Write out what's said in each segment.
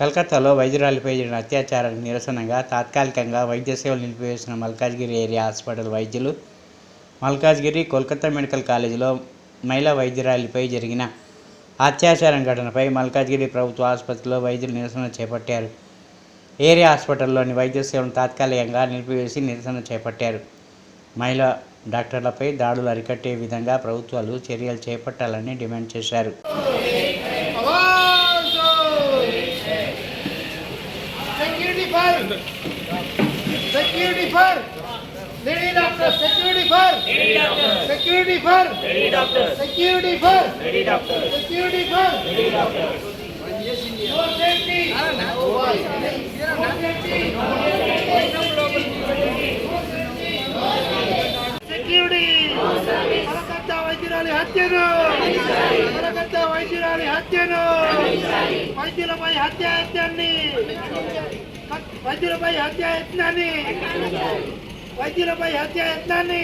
కలకత్తాలో వైద్యురాలిపై జరిగిన అత్యాచారానికి నిరసనగా తాత్కాలికంగా వైద్య సేవలు నిలిపివేసిన మల్కాజ్గిరి ఏరియా హాస్పిటల్ వైద్యులు మల్కాజ్గిరి కోల్కతా మెడికల్ కాలేజీలో మహిళా వైద్యురాలిపై జరిగిన అత్యాచారం ఘటనపై మల్కాజ్గిరి ప్రభుత్వ ఆసుపత్రిలో వైద్యులు నిరసన చేపట్టారు. ఏరియా హాస్పిటల్లోని వైద్య సేవలను తాత్కాలికంగా నిలిపివేసి నిరసన చేపట్టారు. మహిళా డాక్టర్లపై దాడులు అరికట్టే విధంగా ప్రభుత్వాలు చర్యలు చేపట్టాలని డిమాండ్ చేశారు. for security for lady doctor security for lady doctor security for lady doctor security for lady doctor security for lady doctor more safety more safety security ಕಲಕತ್ತಾ ವೈದ್ಯರಲ್ಲಿ ಹತ್ಯೆದು హత్యను వైద్యులపై హత్యాయత్నాన్ని వైద్యులపై హత్యాయత్నాన్ని వైద్యులపై హత్యాయత్నాన్ని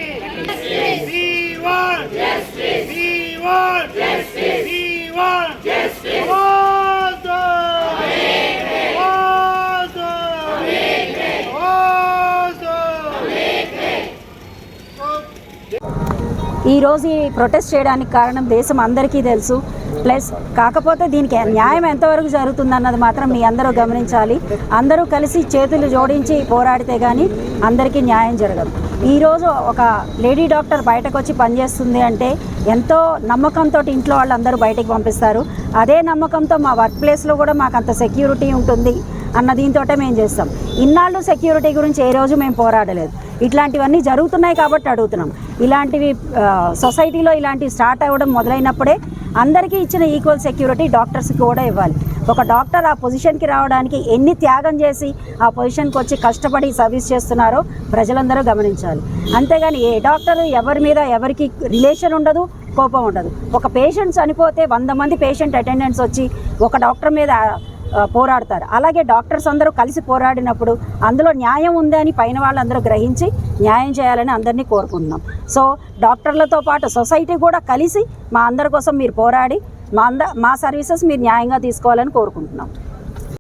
ఈరోజు ఈ ప్రొటెస్ట్ చేయడానికి కారణం దేశం అందరికీ తెలుసు. ప్లస్ కాకపోతే దీనికి న్యాయం ఎంతవరకు జరుగుతుందన్నది మాత్రం మీ అందరూ గమనించాలి. అందరూ కలిసి చేతులు జోడించి పోరాడితే కానీ అందరికీ న్యాయం జరగదు. ఈరోజు ఒక లేడీ డాక్టర్ బయటకు వచ్చి పనిచేస్తుంది అంటే ఎంతో నమ్మకంతో ఇంట్లో వాళ్ళందరూ బయటకు పంపిస్తారు. అదే నమ్మకంతో మా వర్క్ ప్లేస్లో కూడా మాకు అంత సెక్యూరిటీ ఉంటుంది అన్న దీంతో మేము చేస్తాం. ఇన్నాళ్ళు సెక్యూరిటీ గురించి ఏ రోజు మేము పోరాడలేదు. ఇట్లాంటివన్నీ జరుగుతున్నాయి కాబట్టి అడుగుతున్నాం. ఇలాంటివి సొసైటీలో ఇలాంటివి స్టార్ట్ అవ్వడం మొదలైనప్పుడే అందరికీ ఇచ్చిన ఈక్వల్ సెక్యూరిటీ డాక్టర్స్కి కూడా ఇవ్వాలి. ఒక డాక్టర్ ఆ పొజిషన్కి రావడానికి ఎన్ని త్యాగం చేసి ఆ పొజిషన్కి వచ్చి కష్టపడి సర్వీస్ చేస్తున్నారో ప్రజలందరూ గమనించాలి. అంతేగాని ఏ డాక్టర్ ఎవరి మీద ఎవరికి రిలేషన్ ఉండదు కోపం ఉండదు. ఒక పేషెంట్ చనిపోతే వంద మంది పేషెంట్ అటెండెన్స్ వచ్చి ఒక డాక్టర్ మీద పోరాడతారు. అలాగే డాక్టర్స్ అందరూ కలిసి పోరాడినప్పుడు అందులో న్యాయం ఉంది అని పైన వాళ్ళందరూ గ్రహించి న్యాయం చేయాలని అందరినీ కోరుకుంటున్నాం. సో డాక్టర్లతో పాటు సొసైటీ కూడా కలిసి మా అందరి కోసం మీరు పోరాడి మా అంద మా సర్వీసెస్ మీరు న్యాయంగా తీసుకోవాలని కోరుకుంటున్నాం.